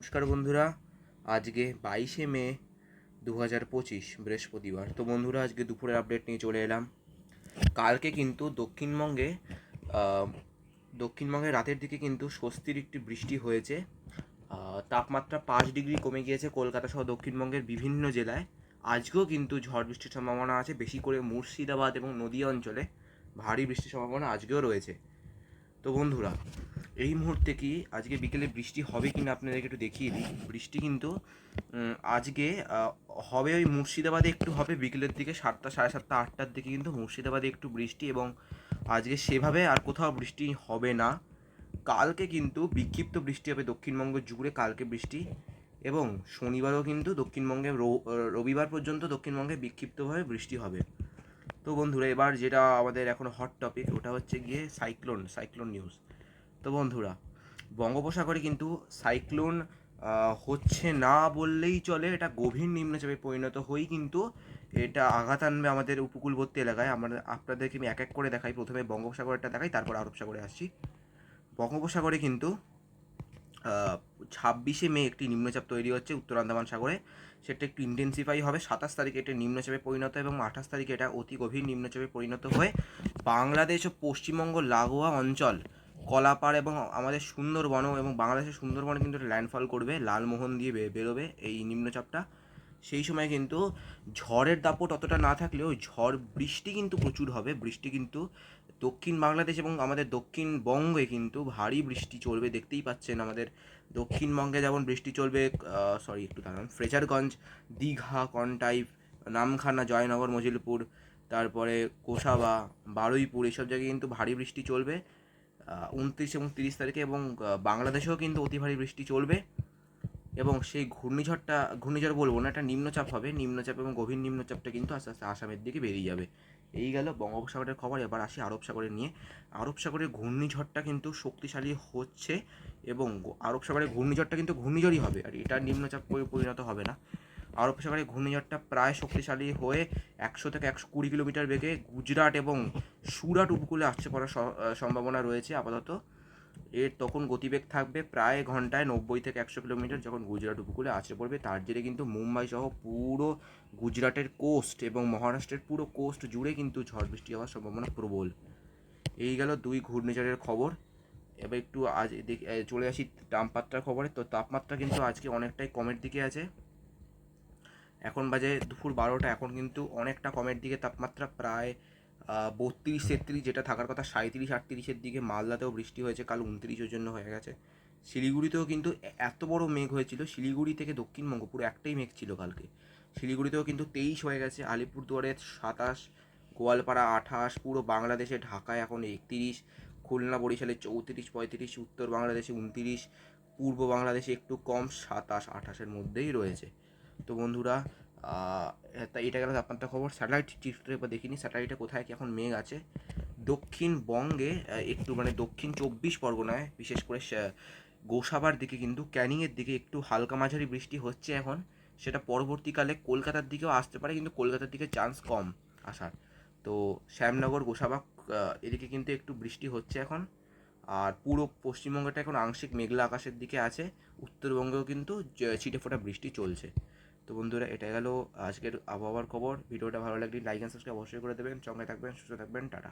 নমস্কার বন্ধুরা, আজকে বাইশে মে দু হাজার পঁচিশ, বৃহস্পতিবার। তো বন্ধুরা, আজকে দুপুরের আপডেট নিয়ে চলে এলাম। কালকে কিন্তু দক্ষিণবঙ্গে দক্ষিণবঙ্গে রাতের দিকে কিন্তু স্বস্তির একটি বৃষ্টি হয়েছে। তাপমাত্রা পাঁচ ডিগ্রি কমে গিয়েছে কলকাতা সহ দক্ষিণবঙ্গের বিভিন্ন জেলায়। আজকেও কিন্তু ঝড় বৃষ্টির সম্ভাবনা আছে, বেশি করে মুর্শিদাবাদ এবং নদীয়া অঞ্চলে ভারী বৃষ্টির সম্ভাবনা আজকেও রয়েছে। তো বন্ধুরা এই মুহূর্তে কি আজকে বিকেলে বৃষ্টি হবে কি না আপনাদেরকে একটু দেখিয়ে দিই। বৃষ্টি কিন্তু আজকে হবে ওই মুর্শিদাবাদে একটু হবে, বিকেলের দিকে সাতটা, সাড়ে সাতটা, আটটার দিকে কিন্তু মুর্শিদাবাদে একটু বৃষ্টি এবং আজকে সেভাবে আর কোথাও বৃষ্টি হবে না। কালকে কিন্তু বিক্ষিপ্ত বৃষ্টি হবে দক্ষিণবঙ্গ জুড়ে কালকে বৃষ্টি এবং শনিবারও কিন্তু দক্ষিণবঙ্গে রবিবার পর্যন্ত দক্ষিণবঙ্গে বিক্ষিপ্তভাবে বৃষ্টি হবে। তো বন্ধুরা, এবার যেটা আমাদের এখন হট টপিক ওটা হচ্ছে গিয়ে সাইক্লোন সাইক্লোন নিউজ তো বন্ধুরা, বঙ্গোপসাগরে কিন্তু সাইক্লোন হচ্ছে না বললেই চলে, এটা গভীর নিম্নচাপে পরিণত হয়েই কিন্তু এটা আঘাত আনবে আমাদের উপকূলবর্তী এলাকায়। আমরা আপনাদেরকে আমি এক এক করে দেখাই। প্রথমে বঙ্গোপসাগরটা দেখাই, তারপর আরব সাগরে আসছি। বঙ্গোপসাগরে কিন্তু ছাব্বিশে মে একটি নিম্নচাপ তৈরি হচ্ছে উত্তর আন্দামান সাগরে। সেটা একটু ইন্টেন্সিফাই হবে। সাতাশ তারিখে এটা নিম্নচাপে পরিণত এবং আঠাশ তারিখে এটা অতি গভীর নিম্নচাপে পরিণত হয়ে। বাংলাদেশ ও পশ্চিমবঙ্গ লাগোয়া অঞ্চল কলাপাড় এবং আমাদের সুন্দরবন এবং বাংলাদেশের সুন্দরবনে কিন্তু ল্যান্ডফল করবে, লালমোহন দিয়ে বেরোবে এই নিম্নচাপটা। সেই সময় কিন্তু ঝড়ের দাপট অতটা না থাকলেও ঝড় বৃষ্টি কিন্তু প্রচুর হবে। বৃষ্টি কিন্তু দক্ষিণ বাংলাদেশ এবং আমাদের দক্ষিণবঙ্গে কিন্তু ভারী বৃষ্টি চলবে, দেখতেই পাচ্ছেন আমাদের দক্ষিণবঙ্গে যেমন বৃষ্টি চলবে সরি একটু দাঁড়ান। ফ্রেজারগঞ্জ, দীঘা, কন্টাই, নামখানা, জয়নগর, মজিলপুর, তারপরে কোষাবা বারুইপুর, এসব জায়গায় কিন্তু ভারী বৃষ্টি চলবে। উনত্রিশ এবং তিরিশ তারিখে এবং বাংলাদেশেও কিন্তু অতি ভারী বৃষ্টি চলবে এবং সেই ঘূর্ণিঝড়টা, ঘূর্ণিঝড় বলব না, একটা নিম্নচাপ হবে। নিম্নচাপ এবং গভীর নিম্নচাপটা কিন্তু আস্তে আস্তে আসামের দিকে বেরিয়ে যাবে। এই গেল বঙ্গোপসাগরের খবর। এবার আসি আরব সাগরে নিয়ে। আরব সাগরের ঘূর্ণিঝড়টা কিন্তু শক্তিশালী হচ্ছে এবং আরব সাগরের ঘূর্ণিঝড়টা কিন্তু ঘূর্ণিঝড়ই হবে। আর এটা নিম্নচাপ পরিণত হবে না। আরব সাগরের ঘূর্ণিঝড়টা প্রায় শক্তিশালী হয়ে একশো থেকে একশো কুড়ি কিলোমিটার বেগে গুজরাট এবং সুরাট উপকূলে আসছে পড়ার সম্ভাবনা রয়েছে আপাতত। এর তখন গতিবেগ থাকবে প্রায় ঘন্টায় নব্বই থেকে একশো কিলোমিটার যখন গুজরাট উপকূলে আছড়ে পড়বে। তার জেরে কিন্তু মুম্বাই সহ পুরো গুজরাটের কোস্ট এবং মহারাষ্ট্রের পুরো কোস্ট জুড়ে কিন্তু ঝড় বৃষ্টি হওয়ার সম্ভাবনা প্রবল। এই গেল দুই ঘূর্ণিঝড়ের খবর। এবার একটু আজ চলে আসি তাপমাত্রার খবরে। তো তাপমাত্রা কিন্তু আজকে অনেকটাই কমের দিকে আছে। এখন বাজে দুপুর বারোটা, এখন কিন্তু অনেকটা কমের দিকে তাপমাত্রা প্রায় বত্রিশ তেত্রিশ যেটা থাকার কথা সাঁত্রিশ আটত্রিশের দিকে মালদাতেও বৃষ্টি হয়েছে, কাল উনত্রিশের জন্য হয়ে গেছে। শিলিগুড়িতেও কিন্তু এত বড় মেঘ হয়েছিল, শিলিগুড়ি থেকে দক্ষিণবঙ্গ, পুরো একটাই মেঘ ছিল কালকে। শিলিগুড়িতেও কিন্তু তেইশ হয়ে গেছে, আলিপুরদুয়ারে সাতাশ, গোয়ালপাড়া আঠাশ, পুরো বাংলাদেশে ঢাকায় এখন একত্রিশ, খুলনা, বরিশালে চৌত্রিশ, পঁয়ত্রিশ, উত্তর বাংলাদেশে উনত্রিশ, পূর্ব বাংলাদেশে একটু কম, সাতাশ, আঠাশের মধ্যেই রয়েছে। তো বন্ধুরা তা এটা গেল তাপমাত্রা খবর। স্যাটেলাইট চিত্রে এবার দেখিনি স্যাটেলাইটে কোথায় কি এখন মেঘ আছে। দক্ষিণবঙ্গে একটু মানে দক্ষিণ চব্বিশ পরগনায়, বিশেষ করে গোসাবার দিকে কিন্তু ক্যানিংয়ের দিকে একটু হালকা মাঝারি বৃষ্টি হচ্ছে এখন। সেটা পরবর্তীকালে কলকাতার দিকেও আসতে পারে, কিন্তু কলকাতার দিকে চান্স কম আসার। তো শ্যামনগর, গোসাবা এদিকে কিন্তু একটু বৃষ্টি হচ্ছে এখন। আর পুরো পশ্চিমবঙ্গটা এখন আংশিক মেঘলা আকাশের দিকে আছে। উত্তরবঙ্গেও কিন্তু ছিটে ফোটা বৃষ্টি চলছে। তো বন্ধুরা এটা গেল আজকের আবহাওয়ার খবর। ভিডিওটা ভালো লাগলে লাইক অ্যান্ড সাবস্ক্রাইব অবশ্যই করে দেবেন। সঙ্গে থাকবেন, সুস্থ থাকবেন, টাটা।